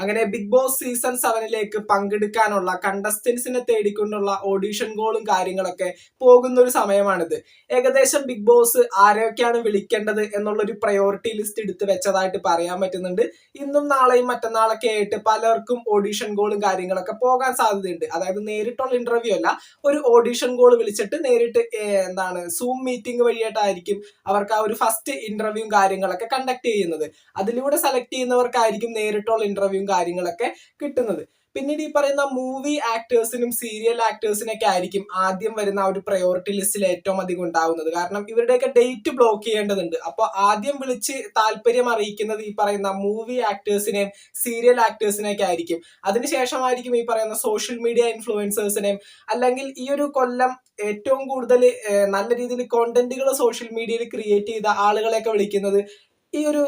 അങ്ങനെ Bigg Boss season സെവനിലേക്ക് പങ്കെടുക്കാനുള്ള കണ്ടസ്റ്റൻസിനെ തേടിക്കൊണ്ടുള്ള ഓഡീഷൻ ഗോളും കാര്യങ്ങളൊക്കെ പോകുന്ന ഒരു സമയമാണിത്. ഏകദേശം ബിഗ് ബോസ് ആരെയൊക്കെയാണ് വിളിക്കേണ്ടത് എന്നുള്ളൊരു പ്രയോറിറ്റി ലിസ്റ്റ് എടുത്ത് വെച്ചതായിട്ട് പറയാൻ പറ്റുന്നുണ്ട്. ഇന്നും നാളെയും മറ്റന്നാളൊക്കെ ആയിട്ട് പലർക്കും ഓഡീഷൻ ഗോളും കാര്യങ്ങളൊക്കെ പോകാൻ സാധ്യതയുണ്ട്. അതായത് നേരിട്ടുള്ള ഇന്റർവ്യൂ അല്ല ഒരു ഓഡീഷൻ ഗോൾ വിളിച്ചിട്ട് നേരിട്ട് എന്താണ് സൂം മീറ്റിംഗ് വഴിയായിട്ടായിരിക്കും അവർക്ക് ആ ഒരു ഫസ്റ്റ് ഇന്റർവ്യൂവും കാര്യങ്ങളൊക്കെ കണ്ടക്ട് ചെയ്യുന്നത്. അതിലൂടെ സെലക്ട് ചെയ്യുന്നവർക്കായിരിക്കും നേരിട്ടുള്ള ഇന്റർവ്യൂവും കാര്യങ്ങളൊക്കെ കിട്ടുന്നത്. പിന്നീട് ഈ പറയുന്ന മൂവി ആക്ടേഴ്സിനും സീരിയൽ ആക്ടേഴ്സിനൊക്കെ ആയിരിക്കും ആദ്യം വരുന്ന ആ ഒരു പ്രയോറിറ്റി ലിസ്റ്റിൽ ഏറ്റവും അധികം ഉണ്ടാവുന്നത്. കാരണം ഇവരുടെയൊക്കെ ഡേറ്റ് ബ്ലോക്ക് ചെയ്യേണ്ടതുണ്ട്. അപ്പോൾ ആദ്യം വിളിച്ച് താല്പര്യം അറിയിക്കുന്നത് ഈ പറയുന്ന മൂവി ആക്ടേഴ്സിനെയും സീരിയൽ ആക്ടേഴ്സിനെയൊക്കെ ആയിരിക്കും. അതിനുശേഷമായിരിക്കും ഈ പറയുന്ന സോഷ്യൽ മീഡിയ ഇൻഫ്ലുവൻസേഴ്സിനെയും അല്ലെങ്കിൽ ഈ ഒരു കൊല്ലം ഏറ്റവും കൂടുതൽ നല്ല രീതിയിൽ കോണ്ടന്റുകൾ സോഷ്യൽ മീഡിയയിൽ ക്രിയേറ്റ് ചെയ്ത ആളുകളെയൊക്കെ വിളിക്കുന്നത് ഈ ഒരു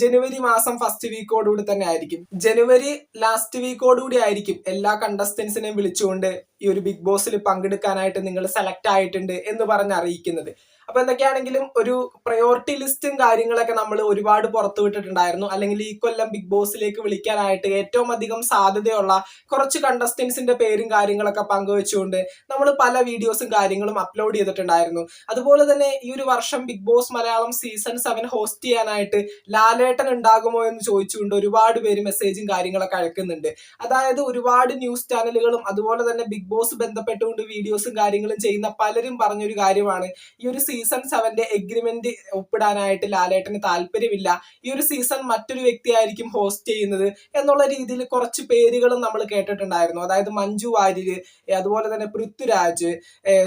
ജനുവരി മാസം ഫസ്റ്റ് വീക്കോടുകൂടി തന്നെ ആയിരിക്കും. ജനുവരി ലാസ്റ്റ് വീക്കോടുകൂടി ആയിരിക്കും എല്ലാ കണ്ടസ്റ്റൻസിനെയും വിളിച്ചുകൊണ്ട് ഈ ഒരു ബിഗ് ബോസിൽ പങ്കെടുക്കാനായിട്ട് നിങ്ങൾ സെലക്ട് ആയിട്ടുണ്ട് എന്ന് പറഞ്ഞ് അറിയിക്കുന്നത്. അപ്പൊ എന്തൊക്കെയാണെങ്കിലും ഒരു പ്രയോറിറ്റി ലിസ്റ്റും കാര്യങ്ങളൊക്കെ നമ്മൾ ഒരുപാട് പുറത്തു വിട്ടിട്ടുണ്ടായിരുന്നു. അല്ലെങ്കിൽ ഈ കൊല്ലം ബിഗ് ബോസിലേക്ക് വിളിക്കാനായിട്ട് ഏറ്റവും അധികം സാധ്യതയുള്ള കുറച്ച് കണ്ടസ്റ്റൻസിന്റെ പേരും കാര്യങ്ങളൊക്കെ പങ്കുവെച്ചുകൊണ്ട് നമ്മൾ പല വീഡിയോസും കാര്യങ്ങളും അപ്ലോഡ് ചെയ്തിട്ടുണ്ടായിരുന്നു. അതുപോലെ തന്നെ ഈ ഒരു വർഷം Bigg Boss Malayalam season seven host ചെയ്യാനായിട്ട് ലാലേട്ടൻ ഉണ്ടാകുമോ എന്ന് ചോദിച്ചുകൊണ്ട് ഒരുപാട് പേര് മെസ്സേജും കാര്യങ്ങളൊക്കെ അയക്കുന്നുണ്ട്. അതായത് ഒരുപാട് ന്യൂസ് ചാനലുകളും അതുപോലെ തന്നെ ബിഗ് ബോസ് ബന്ധപ്പെട്ടുകൊണ്ട് വീഡിയോസും കാര്യങ്ങളും ചെയ്യുന്ന പലരും പറഞ്ഞൊരു കാര്യമാണ്. ഈ ഒരു സീസൺ സെവന്റെ എഗ്രിമെന്റ് ഒപ്പിടാനായിട്ട് ലാലേട്ടന് താല്പര്യമില്ല. ഈ ഒരു സീസൺ മറ്റൊരു വ്യക്തിയായിരിക്കും ഹോസ്റ്റ് ചെയ്യുന്നത് എന്നുള്ള രീതിയിൽ കുറച്ച് പേരുകളും നമ്മൾ കേട്ടിട്ടുണ്ടായിരുന്നു. അതായത് മഞ്ജു വാര്യർ അതുപോലെ തന്നെ പൃഥ്വിരാജ്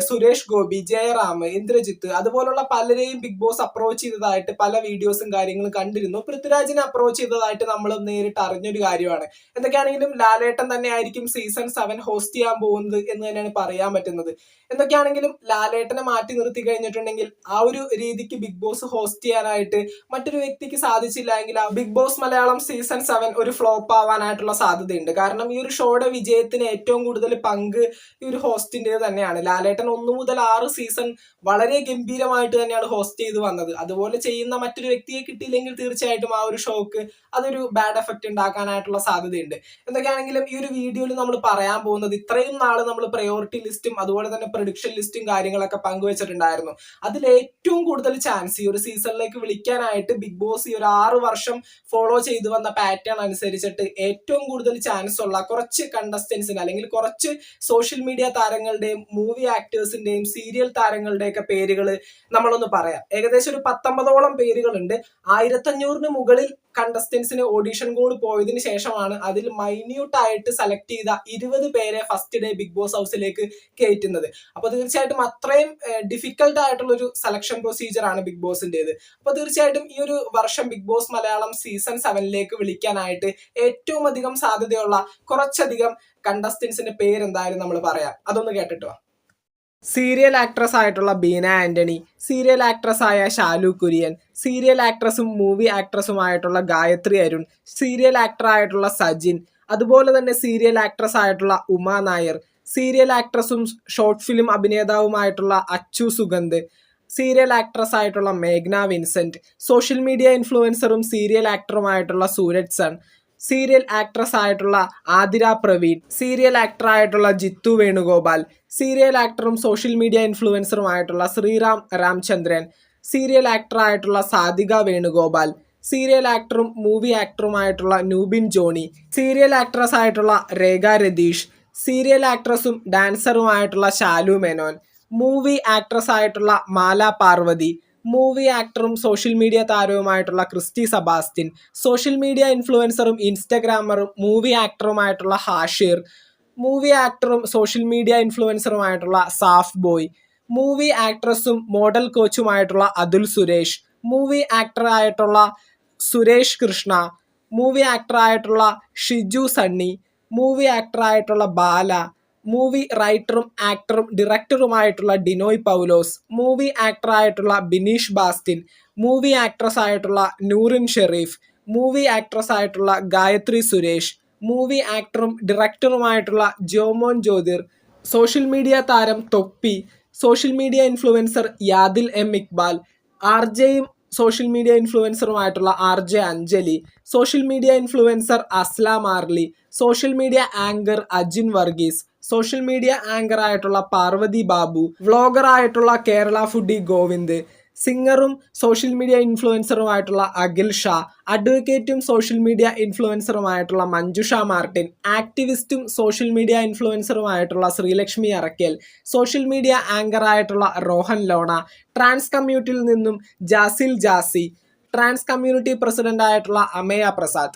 സുരേഷ് ഗോപി ജയറാം ഇന്ദ്രജിത്ത് അതുപോലുള്ള പലരെയും ബിഗ് ബോസ് അപ്രോച്ച് ചെയ്തതായിട്ട് പല വീഡിയോസും കാര്യങ്ങളും കണ്ടിരുന്നു. പൃഥ്വിരാജിനെ അപ്രോച്ച് ചെയ്തതായിട്ട് നമ്മൾ നേരിട്ട് അറിഞ്ഞൊരു കാര്യമാണ്. എന്തൊക്കെയാണെങ്കിലും ലാലേട്ടൻ തന്നെ ആയിരിക്കും സീസൺ സെവൻ ഹോസ്റ്റ് ചെയ്യാൻ പോകുന്നത് എന്ന് തന്നെയാണ് പറയാൻ പറ്റുന്നത്. എന്തൊക്കെയാണെങ്കിലും ലാലേട്ടനെ മാറ്റി നിർത്തി കഴിഞ്ഞിട്ടുണ്ടെങ്കിൽ ആ ഒരു രീതിക്ക് ബിഗ് ബോസ് ഹോസ്റ്റ് ചെയ്യാനായിട്ട് മറ്റൊരു വ്യക്തിക്ക് സാധിച്ചില്ല എങ്കിൽ ആ Bigg Boss Malayalam season seven ഒരു ഫ്ലോപ്പ് ആവാനായിട്ടുള്ള സാധ്യതയുണ്ട്. കാരണം ഈ ഒരു ഷോയുടെ വിജയത്തിന് ഏറ്റവും കൂടുതൽ പങ്ക് ഈ ഒരു ഹോസ്റ്റിന്റെ തന്നെയാണ്. ലാലേട്ടൻ ഒന്ന് മുതൽ ആറ് സീസൺ വളരെ ഗംഭീരമായിട്ട് തന്നെയാണ് ഹോസ്റ്റ് ചെയ്ത് വന്നത്. അതുപോലെ ചെയ്യുന്ന മറ്റൊരു വ്യക്തിയെ കിട്ടിയില്ലെങ്കിൽ തീർച്ചയായിട്ടും ആ ഒരു ഷോക്ക് അതൊരു ബാഡ് എഫക്റ്റ് ഉണ്ടാക്കാനായിട്ടുള്ള സാധ്യതയുണ്ട്. എന്തൊക്കെയാണെങ്കിലും ഈ ഒരു വീഡിയോയിൽ നമ്മൾ പറയാൻ പോകുന്നത് ഇത്രയും നാൾ നമ്മൾ പ്രയോറിറ്റി ലിസ്റ്റും അതുപോലെ തന്നെ പ്രൊഡിക്ഷൻ ലിസ്റ്റും കാര്യങ്ങളൊക്കെ പങ്കുവച്ചിട്ടുണ്ടായിരുന്നു. അതിൽ ഏറ്റവും കൂടുതൽ ചാൻസ് ഈ ഒരു സീസണിലേക്ക് വിളിക്കാനായിട്ട് ബിഗ് ബോസ് ഈ ഒരു ആറ് വർഷം ഫോളോ ചെയ്തു വന്ന പാറ്റേൺ അനുസരിച്ചിട്ട് ഏറ്റവും കൂടുതൽ ചാൻസ് ഉള്ള കുറച്ച് കണ്ടസ്റ്റൻസിന് അല്ലെങ്കിൽ കുറച്ച് സോഷ്യൽ മീഡിയ താരങ്ങളുടെയും മൂവി ആക്ടേഴ്സിന്റെയും സീരിയൽ താരങ്ങളുടെയൊക്കെ പേരുകൾ നമ്മളൊന്ന് പറയാം. ഏകദേശം ഒരു പത്തൊമ്പതോളം പേരുകളുണ്ട്. ആയിരത്തഞ്ഞൂറിന് മുകളിൽ കണ്ടസ്റ്റൻസിന് ഓഡീഷൻ കോൾ പോയതിനു ശേഷമാണ് അതിൽ മൈന്യൂട്ട് ആയിട്ട് സെലക്ട് ചെയ്ത ഇരുപത് പേരെ ഫസ്റ്റ് ഡേ ബിഗ് ബോസ് ഹൗസിലേക്ക് കയറ്റുന്നത്. അപ്പൊ തീർച്ചയായിട്ടും അത്രയും ഡിഫിക്കൽട്ട് ആയിട്ടുള്ള ഒരു സെലക്ഷൻ പ്രൊസീജിയർ ആണ് ബിഗ് ബോസിന്റേത് അപ്പൊ തീർച്ചയായിട്ടും ഈ ഒരു വർഷം ബിഗ് ബോസ് മലയാളം സീസൺ സെവനിലേക്ക് വിളിക്കാനായിട്ട് ഏറ്റവും അധികം സാധ്യതയുള്ള കുറച്ചധികം കണ്ടസ്റ്റൻസിന്റെ പേര് എന്തായാലും നമ്മൾ പറയാം. അതൊന്ന് കേട്ടിട്ടോ? സീരിയൽ ആക്ട്രസ് ആയിട്ടുള്ള ബീന ആന്റണി സീരിയൽ ആക്ട്രസ് ആയ ഷാലു കുര്യൻ സീരിയൽ ആക്ട്രസും മൂവി ആക്ട്രസുമായിട്ടുള്ള ഗായത്രി അരുൺ സീരിയൽ ആക്ടർ ആയിട്ടുള്ള സജിൻ അതുപോലെ തന്നെ സീരിയൽ ആക്ട്രസ് ആയിട്ടുള്ള ഉമ നായർ സീരിയൽ ആക്ട്രസും ഷോർട്ട് ഫിലിം അഭിനേതാവുമായിട്ടുള്ള അച്ചു സുഗന്ധ് സീരിയൽ ആക്ട്രസ് ആയിട്ടുള്ള മേഘ്ന വിൻസെന്റ് സോഷ്യൽ മീഡിയ ഇൻഫ്ലുവൻസറും സീരിയൽ ആക്ടറുമായിട്ടുള്ള സൂരജ് സൺ സീരിയൽ ആക്ട്രസ് ആയിട്ടുള്ള ആതിര പ്രവീൺ സീരിയൽ ആക്ടർ ആയിട്ടുള്ള ജിത്തു വേണുഗോപാൽ സീരിയൽ ആക്ടറും സോഷ്യൽ മീഡിയ ഇൻഫ്ലുവൻസറും ആയിട്ടുള്ള ശ്രീറാം രാംചന്ദ്രൻ സീരിയൽ ആക്ടർ ആയിട്ടുള്ള സാധിക വേണുഗോപാൽ സീരിയൽ ആക്ടറും മൂവി ആക്ടറുമായിട്ടുള്ള നൂബിൻ ജോണി സീരിയൽ ആക്ട്രസ് ആയിട്ടുള്ള രേഖ രതീഷ് സീരിയൽ ആക്ട്രസും ഡാൻസറുമായിട്ടുള്ള ശാലു മേനോൻ മൂവി ആക്ട്രസ് ആയിട്ടുള്ള മാല പാർവതി മൂവി ആക്ടറും സോഷ്യൽ മീഡിയ താരവുമായിട്ടുള്ള ക്രിസ്റ്റി സബാസ്റ്റിൻ സോഷ്യൽ മീഡിയ ഇൻഫ്ലുവൻസറും ഇൻസ്റ്റഗ്രാമറും മൂവി ആക്ടറുമായിട്ടുള്ള ഹാഷിർ മൂവി ആക്ടറും സോഷ്യൽ മീഡിയ ഇൻഫ്ലുവൻസറുമായിട്ടുള്ള സാഫ് ബോയ് മൂവി ആക്ട്രസും മോഡൽ കോച്ചുമായിട്ടുള്ള അതുൽ സുരേഷ് മൂവി ആക്ടറായിട്ടുള്ള സുരേഷ് കൃഷ്ണ മൂവി ആക്ടറായിട്ടുള്ള ഷിജു സണ്ണി മൂവി ആക്ടറായിട്ടുള്ള ബാല മൂവി റൈറ്ററും ആക്ടറും ഡയറക്ടറുമായിട്ടുള്ള ഡിനോയ് പൗലോസ് മൂവി ആക്ടറായിട്ടുള്ള ബിനീഷ് ബാസ്റ്റിൻ മൂവി ആക്ട്രസ് ആയിട്ടുള്ള നൂറിൻ ഷെറീഫ് മൂവി ആക്ട്രസ് ആയിട്ടുള്ള ഗായത്രി സുരേഷ് മൂവി ആക്ടറും ഡയറക്ടറുമായിട്ടുള്ള ജോമോൻ ജ്യോതിർ സോഷ്യൽ മീഡിയ താരം Thoppi social media influencer Yadil M Iqbal R ജെയും social media ഇൻഫ്ലുവൻസറുമായിട്ടുള്ള R J Anjali social media influencer Aslam ആർലി social media anchor Ajin Varghese social media anchor ആയിട്ടുള്ള Parvathy Babu vlogger ആയിട്ടുള്ള Kerala foodie Govind സിംഗറും social media ഇൻഫ്ലുവൻസറുമായിട്ടുള്ള അഖിൽ ഷാ അഡ്വക്കേറ്റും social media ഇൻഫ്ലുവൻസറുമായിട്ടുള്ള മഞ്ജുഷ മാർട്ടിൻ ആക്ടിവിസ്റ്റും social media ഇൻഫ്ലുവൻസറുമായിട്ടുള്ള Sreelakshmi Arakkal social media anchor ആയിട്ടുള്ള Rohan Lona trans കമ്മ്യൂണിറ്റിയിൽ നിന്നും Jasil Jasi trans community president Ameya Amaya Prasad.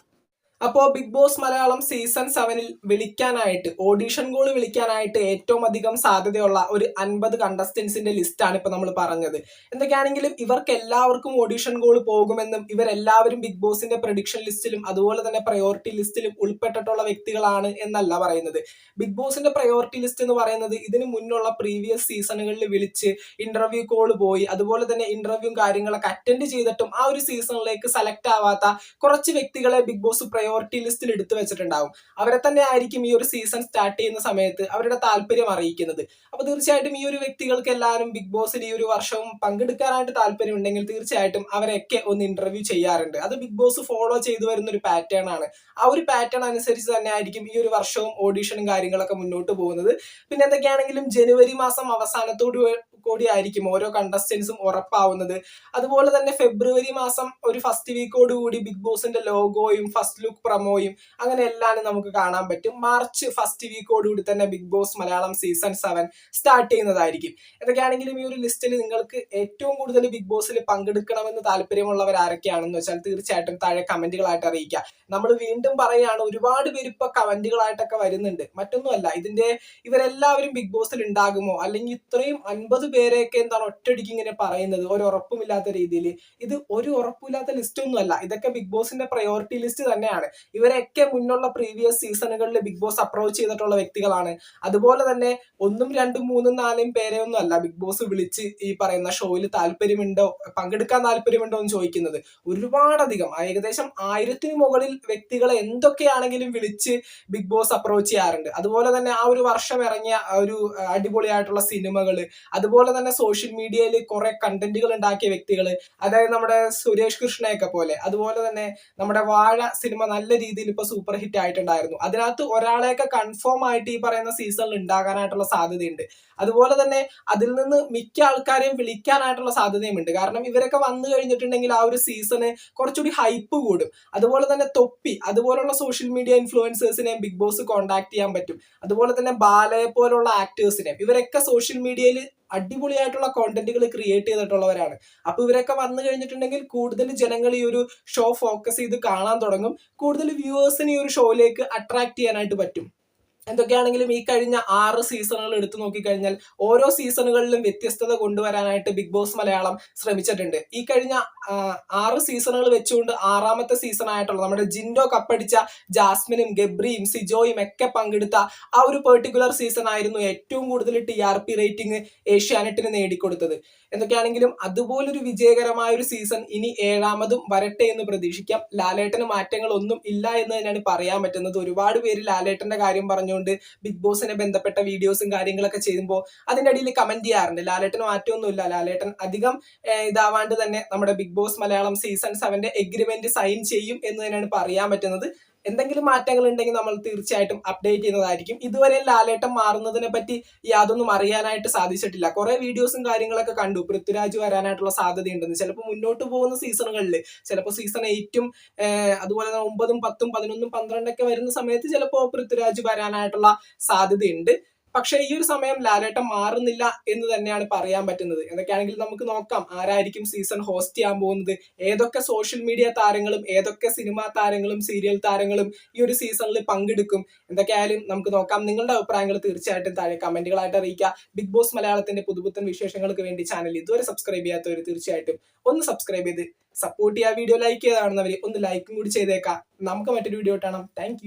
അപ്പോൾ ബിഗ് ബോസ് മലയാളം സീസൺ സെവനിൽ വിളിക്കാനായിട്ട് ഓഡീഷൻ കോൾ വിളിക്കാനായിട്ട് ഏറ്റവും അധികം സാധ്യതയുള്ള ഒരു അൻപത് കണ്ടസ്റ്റൻസിന്റെ ലിസ്റ്റാണ് ഇപ്പൊ നമ്മൾ പറഞ്ഞത്. എന്തൊക്കെയാണെങ്കിലും ഇവർക്ക് എല്ലാവർക്കും ഓഡീഷൻ കോൾ പോകുമെന്നും ഇവരെല്ലാവരും ബിഗ് ബോസിന്റെ പ്രഡിക്ഷൻ ലിസ്റ്റിലും അതുപോലെ തന്നെ പ്രയോറിറ്റി ലിസ്റ്റിലും ഉൾപ്പെട്ടിട്ടുള്ള വ്യക്തികളാണ് എന്നല്ല പറയുന്നത്. ബിഗ് ബോസിന്റെ പ്രയോറിറ്റി ലിസ്റ്റ് എന്ന് പറയുന്നത് ഇതിന് മുന്നുള്ള പ്രീവിയസ് സീസണുകളിൽ വിളിച്ച് ഇന്റർവ്യൂ കോൾ പോയി അതുപോലെ തന്നെ ഇന്റർവ്യൂ കാര്യങ്ങളൊക്കെ അറ്റൻഡ് ചെയ്തിട്ടും ആ ഒരു സീസണിലേക്ക് സെലക്ട് ആവാത്ത കുറച്ച് വ്യക്തികളെ ബിഗ് ബോസ് പ്രയോറിറ്റി ലിസ്റ്റിൽ എടുത്തു വെച്ചിട്ടുണ്ടാവും. അവരെ തന്നെ ആയിരിക്കും ഈ ഒരു സീസൺ സ്റ്റാർട്ട് ചെയ്യുന്ന സമയത്ത് അവരുടെ താല്പര്യം അറിയിക്കുന്നത്. അപ്പൊ തീർച്ചയായിട്ടും ഈ ഒരു വ്യക്തികൾക്ക് എല്ലാവരും ബിഗ് ബോസിൽ ഈ ഒരു വർഷവും പങ്കെടുക്കാനായിട്ട് താല്പര്യം ഉണ്ടെങ്കിൽ തീർച്ചയായിട്ടും അവരെയൊക്കെ ഒന്ന് ഇന്റർവ്യൂ ചെയ്യാറുണ്ട്. അത് ബിഗ് ബോസ് ഫോളോ ചെയ്തു വരുന്ന ഒരു പാറ്റേൺ ആണ്. ആ ഒരു പാറ്റേൺ അനുസരിച്ച് തന്നെ ആയിരിക്കും ഈ ഒരു വർഷവും ഓഡീഷനും കാര്യങ്ങളൊക്കെ മുന്നോട്ട് പോകുന്നത്. പിന്നെ എന്തൊക്കെയാണെങ്കിലും ജനുവരി മാസം അവസാനത്തോടു കൂടി ആയിരിക്കും ഓരോ കണ്ടസ്റ്റൻസും ഉറപ്പാവുന്നത്. അതുപോലെ തന്നെ ഫെബ്രുവരി മാസം ഒരു ഫസ്റ്റ് വീക്കോട് കൂടി ബിഗ് ബോസിന്റെ ലോഗോയും ഫസ്റ്റ് ലുക്ക് പ്രമോയും അങ്ങനെ എല്ലാം നമുക്ക് കാണാൻ പറ്റും. മാർച്ച് ഫസ്റ്റ് വീക്കോട് കൂടി തന്നെ Bigg Boss Malayalam season seven start ചെയ്യുന്നതായിരിക്കും. എന്തൊക്കെയാണെങ്കിലും ഈ ഒരു ലിസ്റ്റിൽ നിങ്ങൾക്ക് ഏറ്റവും കൂടുതൽ ബിഗ് ബോസിൽ പങ്കെടുക്കണമെന്ന് താല്പര്യമുള്ളവർ ആരൊക്കെയാണെന്ന് വെച്ചാൽ തീർച്ചയായിട്ടും താഴെ കമന്റുകളായിട്ട് അറിയിക്കുക നമ്മൾ വീണ്ടും പറയുകയാണ് ഒരുപാട് പേര് ഇപ്പൊ കമന്റുകളായിട്ടൊക്കെ വരുന്നുണ്ട്. മറ്റൊന്നുമല്ല ഇതിന്റെ ഇവരെല്ലാവരും ബിഗ് ബോസിൽ ഉണ്ടാകുമോ? അല്ലെങ്കിൽ ഇത്രയും അൻപത് പേരെയൊക്കെ എന്താണ് ഒറ്റയടിക്ക് ഇങ്ങനെ പറയുന്നത്? ഒരു ഉറപ്പുമില്ലാത്ത രീതിയിൽ ഇത് ഒരു ഉറപ്പില്ലാത്ത ലിസ്റ്റ് ഒന്നും അല്ല. ഇതൊക്കെ ബിഗ് ബോസിന്റെ പ്രയോറിറ്റി ലിസ്റ്റ് തന്നെയാണ്. ഇവരൊക്കെ മുന്നുള്ള പ്രീവിയസ് സീസണുകളിൽ ബിഗ് ബോസ് അപ്രോച്ച് ചെയ്തിട്ടുള്ള വ്യക്തികളാണ്. അതുപോലെ തന്നെ ഒന്നും രണ്ടും മൂന്നും നാലും പേരെ ഒന്നും അല്ല ബിഗ് ബോസ് വിളിച്ച് ഈ പറയുന്ന ഷോയിൽ താല്പര്യമുണ്ടോ? പങ്കെടുക്കാൻ താല്പര്യമുണ്ടോ എന്ന് ചോദിക്കുന്നത്. ഒരുപാടധികം. ഏകദേശം ആയിരത്തിന് മുകളിൽ വ്യക്തികളെ എന്തൊക്കെയാണെങ്കിലും വിളിച്ച് ബിഗ് ബോസ് അപ്രോച്ച് ചെയ്യാറുണ്ട്. അതുപോലെ തന്നെ ആ ഒരു വർഷം ഇറങ്ങിയ ഒരു അടിപൊളിയായിട്ടുള്ള സിനിമകൾ അതുപോലെ തന്നെ സോഷ്യൽ മീഡിയയിൽ കുറെ കണ്ടന്റുകൾ ഉണ്ടാക്കിയ വ്യക്തികൾ അതായത് നമ്മുടെ സുരേഷ് കൃഷ്ണയൊക്കെ പോലെ. അതുപോലെ തന്നെ നമ്മുടെ വാഴ സിനിമ നല്ല രീതിയിൽ ഇപ്പൊ സൂപ്പർ ഹിറ്റ് ആയിട്ടുണ്ടായിരുന്നു. അതിനകത്ത് ഒരാളെയൊക്കെ കൺഫേം ആയിട്ട് ഈ പറയുന്ന സീസണിൽ ഉണ്ടാകാനായിട്ടുള്ള സാധ്യതയുണ്ട്. അതുപോലെ തന്നെ അതിൽ നിന്ന് മിക്ക ആൾക്കാരെയും വിളിക്കാനായിട്ടുള്ള സാധ്യതയുമുണ്ട്. കാരണം ഇവരൊക്കെ വന്നു കഴിഞ്ഞിട്ടുണ്ടെങ്കിൽ ആ ഒരു സീസണ് കുറച്ചുകൂടി ഹൈപ്പ് കൂടും. അതുപോലെ തന്നെ തൊപ്പി അതുപോലുള്ള സോഷ്യൽ മീഡിയ ഇൻഫ്ലുവൻസേഴ്സിനെയും ബിഗ് ബോസ് കോണ്ടാക്ട് ചെയ്യാൻ പറ്റും. അതുപോലെ തന്നെ ബാലയെ പോലുള്ള ആക്ടേഴ്സിനെയും ഇവരൊക്കെ സോഷ്യൽ മീഡിയയിൽ അടിപൊളിയായിട്ടുള്ള കോണ്ടന്റുകൾ ക്രിയേറ്റ് ചെയ്തിട്ടുള്ളവരാണ്. അപ്പൊ ഇവരൊക്കെ വന്നു കഴിഞ്ഞിട്ടുണ്ടെങ്കിൽ കൂടുതൽ ജനങ്ങൾ ഈ ഒരു ഷോ ഫോക്കസ് ചെയ്ത് കാണാൻ തുടങ്ങും. കൂടുതൽ വ്യൂവേഴ്സിന് ഈ ഒരു ഷോയിലേക്ക് അട്രാക്ട് ചെയ്യാനായിട്ട് പറ്റും. എന്തൊക്കെയാണെങ്കിലും ഈ കഴിഞ്ഞ ആറ് സീസണുകൾ എടുത്തു നോക്കിക്കഴിഞ്ഞാൽ ഓരോ സീസണുകളിലും വ്യത്യസ്തത കൊണ്ടുവരാനായിട്ട് ബിഗ് ബോസ് മലയാളം ശ്രമിച്ചിട്ടുണ്ട്. ഈ കഴിഞ്ഞ ആറ് സീസണുകൾ വെച്ചുകൊണ്ട് ആറാമത്തെ സീസൺ ആയിട്ടുള്ള നമ്മുടെ ജിൻഡോ കപ്പടിച്ച ജാസ്മിനും ഗബ്രിയും സിജോയും ഒക്കെ പങ്കെടുത്ത ആ ഒരു പെർട്ടിക്കുലർ സീസൺ ആയിരുന്നു ഏറ്റവും കൂടുതൽ ടി ആർ പി റേറ്റിംഗ് ഏഷ്യാനെറ്റിന് നേടിക്കൊടുത്തത്. എന്തൊക്കെയാണെങ്കിലും അതുപോലൊരു വിജയകരമായ ഒരു സീസൺ ഇനി ഏഴാമതും വരട്ടെ എന്ന് പ്രതീക്ഷിക്കാം. ലാലേട്ടന് മാറ്റങ്ങൾ ഒന്നും ഇല്ല എന്ന് തന്നെയാണ് പറയാൻ പറ്റുന്നത്. ഒരുപാട് പേര് ലാലേട്ടന്റെ കാര്യം പറഞ്ഞുകൊണ്ട് ബിഗ് ബോസിനെ ബന്ധപ്പെട്ട വീഡിയോസും കാര്യങ്ങളൊക്കെ ചെയ്യുമ്പോൾ അതിന്റെ അടിയിൽ കമന്റ് ചെയ്യാറുണ്ട്. ലാലേട്ടന് മാറ്റമൊന്നുമില്ല. ലാലേട്ടൻ അധികം ഇതാവാണ്ട് തന്നെ നമ്മുടെ ബിഗ് ബോസ് മലയാളം സീസൺ സെവന്റെ എഗ്രിമെന്റ് സൈൻ ചെയ്യും എന്ന് തന്നെയാണ് പറയാൻ പറ്റുന്നത്. എന്തെങ്കിലും മാറ്റങ്ങൾ ഉണ്ടെങ്കിൽ നമ്മൾ തീർച്ചയായിട്ടും അപ്ഡേറ്റ് ചെയ്യുന്നതായിരിക്കും. ഇതുവരെ ലാലേട്ടം മാറുന്നതിനെ പറ്റി യാതൊന്നും അറിയാനായിട്ട് സാധിച്ചിട്ടില്ല. കുറെ വീഡിയോസും കാര്യങ്ങളൊക്കെ കണ്ടു. പൃഥ്വിരാജ് വരാനായിട്ടുള്ള സാധ്യതയുണ്ടെന്ന്. ചിലപ്പോൾ മുന്നോട്ട് പോകുന്ന സീസണുകളിൽ ചിലപ്പോൾ സീസൺ എയ്റ്റും അതുപോലെ തന്നെ ഒമ്പതും പത്തും പതിനൊന്നും പന്ത്രണ്ടൊക്കെ വരുന്ന സമയത്ത് ചിലപ്പോൾ പൃഥ്വിരാജ് വരാനായിട്ടുള്ള സാധ്യതയുണ്ട്. പക്ഷേ ഈ ഒരു സമയം ലാലേട്ടൻ മാറുന്നില്ല എന്ന് തന്നെയാണ് പറയാൻ പറ്റുന്നത്. എന്തൊക്കെയാണെങ്കിൽ നമുക്ക് നോക്കാം ആരായിരിക്കും സീസൺ ഹോസ്റ്റ് ചെയ്യാൻ പോകുന്നത്? ഏതൊക്കെ സോഷ്യൽ മീഡിയ താരങ്ങളും ഏതൊക്കെ സിനിമാ താരങ്ങളും സീരിയൽ താരങ്ങളും ഈ ഒരു സീസണിൽ പങ്കെടുക്കും? എന്തൊക്കെയായാലും നമുക്ക് നോക്കാം. നിങ്ങളുടെ അഭിപ്രായങ്ങൾ തീർച്ചയായിട്ടും താഴെ കമന്റുകളായിട്ട് അറിയിക്കുക. ബിഗ് ബോസ് മലയാളത്തിന്റെ പുതുപുത്തൻ വിശേഷങ്ങൾക്ക് വേണ്ടി ചാനൽ ഇതുവരെ സബ്സ്ക്രൈബ് ചെയ്യാത്തവർ തീർച്ചയായിട്ടും ഒന്ന് സബ്സ്ക്രൈബ് ചെയ്ത് സപ്പോർട്ട് ചെയ്യുക. വീഡിയോ ലൈക്ക് ചെയ്താണെന്നവർ ഒന്ന് ലൈക്കും കൂടി ചെയ്തേക്കാം. നമുക്ക് മറ്റൊരു വീഡിയോ കാണാം. താങ്ക്